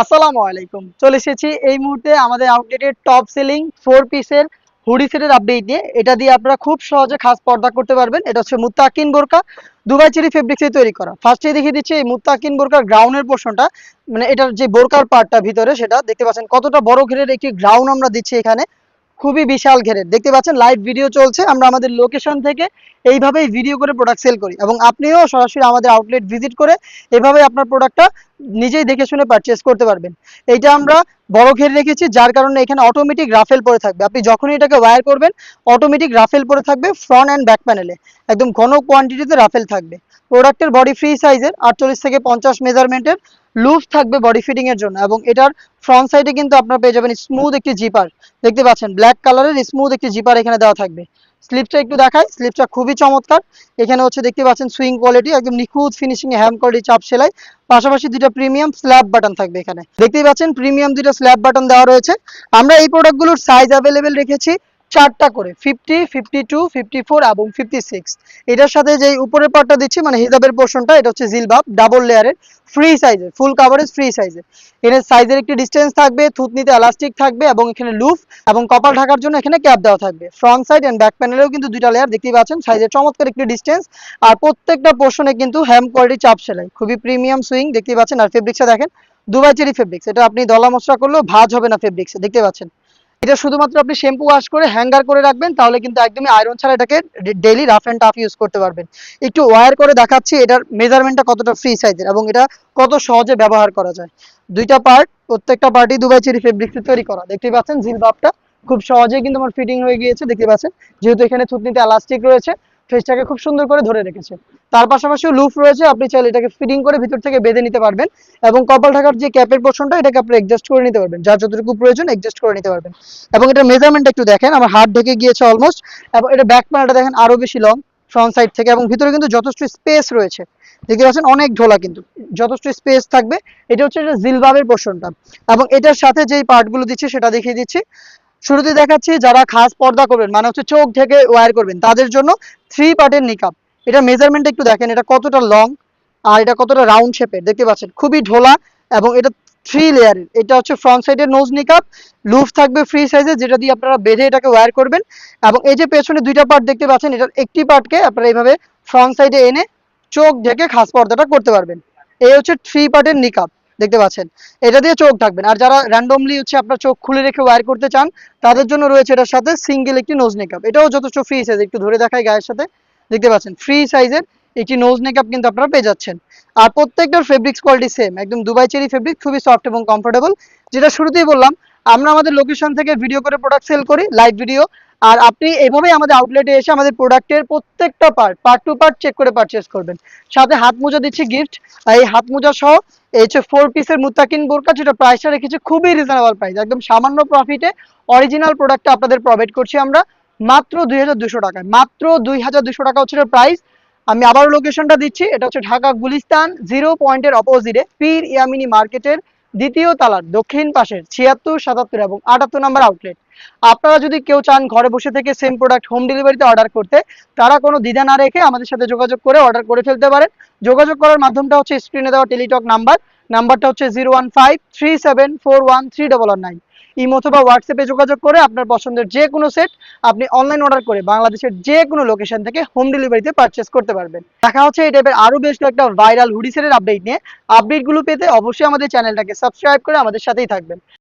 আসসালামু আলাইকুম। চলে এসেছি এই মুহূর্তে আমাদের আউটলেটের টপ সেলিং ফোর পিসের হুডি সেটের আপডেট নিয়ে। এটা দিয়ে আপনারা খুব সহজে খাস পর্দা করতে পারবেন। এটা হচ্ছে মুত্তাকিন বোরকা, দুবাই চেরি ফেব্রিক্সে তৈরি করা। ফার্স্টে দেখিয়ে দিচ্ছি এই মুত্তাকিন বোরকার গ্রাউন্ডের পোর্শনটা মানে এটার যে বোরকার পার্টটা ভিতরে সেটা, দেখতে পাচ্ছেন কতটা বড় ঘেরের একটি গ্রাউন্ড আমরা দিচ্ছি এখানে। খুবই বিশাল ঘেরের। দেখতে পাচ্ছেন লাইভ ভিডিও চলছে। আমরা আমাদের লোকেশন থেকে এইভাবেই ভিডিও করে প্রোডাক্ট সেল করি। এবং আপনিও সরাসরি আমাদের আউটলেট ভিজিট করে এভাবে আপনার প্রোডাক্টটা নিজেই দেখে শুনে পারচেস করতে পারবেন। এইটা আমরা বড় ঘের রেখেছি, যার কারণে এখানে অটোমেটিক রাফেল পরে থাকবে। আপনি যখনই এটাকে ওয়্যার করবেন অটোমেটিক রাফেল পরে থাকবে ফ্রন্ট অ্যান্ড ব্যাক প্যানেলে একদম ঘন কোয়ান্টিটিতে রাফেল থাকবে। প্রোডাক্টের বডি ফ্রি সাইজের আটচল্লিশ থেকে পঞ্চাশ মেজারমেন্টের লুজ থাকবে বডি ফিটিং এর জন্য এবং এটার ফ্রন্ট সাইডে কিন্তু আপনারা পেয়ে যাবেন স্মুথ একটি জিপার দেখতে পাচ্ছেন ব্ল্যাক কালারের স্মুথ একটি জিপার এখানে দেওয়া থাকবে। স্লিপটা একটু দেখাই স্লিপটা খুবই চমৎকার। এখানে হচ্ছে দেখতে পাচ্ছেন সুইং কোয়ালিটি একদম নিখুঁত ফিনিশিং এ হ্যাম কোয়ালিটি চাপ সেলাই। পাশাপাশি দুটো প্রিমিয়াম স্ল্যাব বাটন থাকবে এখানে। দেখতেই পাচ্ছেন প্রিমিয়াম দুটো স্ল্যাব বাটন দেওয়া রয়েছে। আমরা এই প্রোডাক্টগুলোর সাইজ অ্যাভেলেবেল রেখেছি চারটা করে fifty fifty two fifty four এবং ফিফটি সিক্স এটার সাথে যে উপরের পার্টটা দিচ্ছি মানে হিজাবের পোর্শনটা এটা হচ্ছে জিলবাব ডাবল লেয়ারের ফ্রি সাইজের ফুল কাভারেজ ফ্রি সাইজের এর। সাইজের একটি ডিস্টেন্স থাকবে, থুতনিতে এলাস্টিক থাকবে এবং এখানে লুফ এবং কপাল ঢাকার জন্য এখানে ক্যাপ দেওয়া থাকবে। ফ্রন্ট সাইড এন্ড ব্যাক প্যানেলেও কিন্তু দুইটা লেয়ার দেখতেই পাচ্ছেন সাইজের চমৎকার একটি ডিস্টেন্স আর প্রত্যেকটা পোর্শনে কিন্তু হ্যাম কোয়ালিটি চাপ সেলাই, খুবই প্রিমিয়াম সুইং দেখতেই পাচ্ছেন। আর ফেব্রিক্সটা দেখেন, দুবাই চেরি ফেব্রিক্স এটা আপনি দলা মশলা করলেও ভাঁজ হবে না ফেব্রিক্সে দেখতে পাচ্ছেন। এটা শুধুমাত্র আপনি শ্যাম্পু ওয়াশ করে হ্যাঙ্গার করে রাখবেন, তাহলে কিন্তু একদমই আয়রন ছাড়া এটাকে daily rough and tough use করতে পারবেন। একটু ওয়ার করে দেখাচ্ছি, এটার মেজারমেন্টটা কতটা ফ্রি সাইজের এবং এটা কত সহজে ব্যবহার করা যায়। দুইটা পার্ট প্রত্যেকটা পার্টি দুবাই চেরি ফেব্রিক্সে তৈরি করা। দেখতে পাচ্ছেন, জিলবাবটা খুব সহজেই কিন্তু আমার ফিটিং হয়ে গিয়েছে, দেখতে পাচ্ছেন। যেহেতু এখানে থুতনিতে এলাস্টিক রয়েছে ফেসটাকে খুব সুন্দর করে ধরে রেখেছে। তার পাশাপাশি লুফ রয়েছে, আপনি চাইলে এটাকে ফিটিং করে ভিতর থেকে বেঁধে নিতে পারবেন এবং কপাল ঢাকার যে ক্যাপের পোর্শনটা এটাকে আপনি অ্যাডজাস্ট করে নিতে পারবেন। যার যতটুকু প্রয়োজন অ্যাডজাস্ট করে নিতে পারবেন। এবং এটার মেজারমেন্ট একটু দেখেন, আমার হাত ঢেকে গিয়েছে অলমোস্ট এবং এটা ব্যাক প্যানেলটা দেখেন আরও বেশি লং ফ্রন্ট সাইড থেকে। এবং ভিতরে কিন্তু যথেষ্ট স্পেস রয়েছে। দেখতে পাচ্ছেন, অনেক ঢোলা কিন্তু। যথেষ্ট স্পেস থাকবে। এটা হচ্ছে এটা জিলবাবের পোর্শনটা এবং এটার সাথে যেই পার্টগুলো দিচ্ছি, সেটা দেখিয়ে দিচ্ছি। শুরুতে দেখাচ্ছি যারা খাস পর্দা করবেন মানে হচ্ছে চোখ থেকে ওয়ার করবেন, তাদের জন্য থ্রি পার্টের নিকাপ এটা মেজারমেন্ট একটু দেখেন, এটা কতটা লং আর এটা কতটা রাউন্ড শেপের দেখতে পাচ্ছেন, খুবই ঢোলা এবং এটা থ্রি লেয়ারের এটা হচ্ছে ফ্রন্ট সাইডের নোজ নিকাপ লুফ থাকবে ফ্রি সাইজে যেটা দিয়ে আপনারা বেঁধে এটাকে ওয়্যার করবেন এবং এই যে পেছনে দুইটা পার্ট দেখতে পাচ্ছেন, এটার একটি পার্টকে আপনারা এইভাবে ফ্রন্ট সাইডে এনে চোখ ঢেকে খাস পর্দাটা করতে পারবেন। এই হচ্ছে থ্রি পার্টের নিকাপ দেখতে পাচ্ছেন। এটা দিয়ে চোখ থাকবেন আর যারা র্যান্ডমলি হচ্ছে আপনার চোখ খুলে রেখে ওয়্যার করতে চান, তাদের জন্য রয়েছে এটার সাথে সিঙ্গেল একটি নোজ নেকআপ এটাও যথেষ্ট ফ্রি সাইজ একটু ধরে দেখায় গায়ের সাথে। দেখতে পাচ্ছেন ফ্রি সাইজের একটি নোজ নেকআপ কিন্তু আপনারা পেয়ে যাচ্ছেন। আর প্রত্যেকটার ফেব্রিক্স কোয়ালিটি সেম একদম দুবাই চেরি ফেব্রিক খুবই সফট এবং কমফোর্টেবল যেটা শুরুতেই বললাম, আমরা আমাদের লোকেশন থেকে ভিডিও করে প্রোডাক্ট সেল করি লাইভ ভিডিও আর আপনি এইভাবেই আমাদের আউটলেটে এসে আমাদের প্রোডাক্টের প্রত্যেকটা part part to part check করে পারচেস করবেন। সাথে হাত মোজা দিচ্ছি গিফট এই হাত মোজা সহ এই হচ্ছে ফোর পিসের মুত্তাকিন বোরকা, যেটা প্রাইসটা রেখেছি খুবই রিজনেবল প্রাইস একদম সামান্য প্রফিটে অরিজিনাল প্রোডাক্টটা আপনাদের প্রোভাইড করছি আমরা মাত্র দুই হাজার দুশো টাকায়। মাত্র দুই হাজার দুশো টাকা হচ্ছে প্রাইস আমি আবার লোকেশনটা দিচ্ছি, এটা হচ্ছে ঢাকা গুলিস্তান জিরো পয়েন্টের অপোজিটে পীর ইয়ামিনী মার্কেটের দ্বিতীয় তালার দক্ষিণ পাশের, ছিয়াত্তর, সাতাত্তর এবং আটাত্তর নাম্বার আউটলেট আপনারা যদি কেউ চান ঘরে বসে থেকে সেম প্রোডাক্ট হোম ডেলিভারিতে অর্ডার করতে, তারা কোনো দ্বিধা না রেখে আমাদের সাথে যোগাযোগ করে অর্ডার করে ফেলতে পারেন। যোগাযোগ করার মাধ্যমটা হচ্ছে স্ক্রিনে দেওয়া টেলিটক নাম্বার নাম্বারটা হচ্ছে zero one five three seven four one three double nine. Imo অথবা হোয়াটসঅ্যাপে যোগাযোগ করে আপনার পছন্দের যে কোনো সেট আপনি অনলাইন অর্ডার করে বাংলাদেশের যে কোনো লোকেশন থেকে হোম ডেলিভারিতে পারচেস করতে পারবেন। দেখা হচ্ছে এই টাইপের আরও বেশ কয়েকটা ভাইরাল হুডিসের আপডেট নিয়ে। আপডেটগুলো পেতে অবশ্যই আমাদের চ্যানেলটাকে সাবস্ক্রাইব করে আমাদের সাথেই থাকবেন।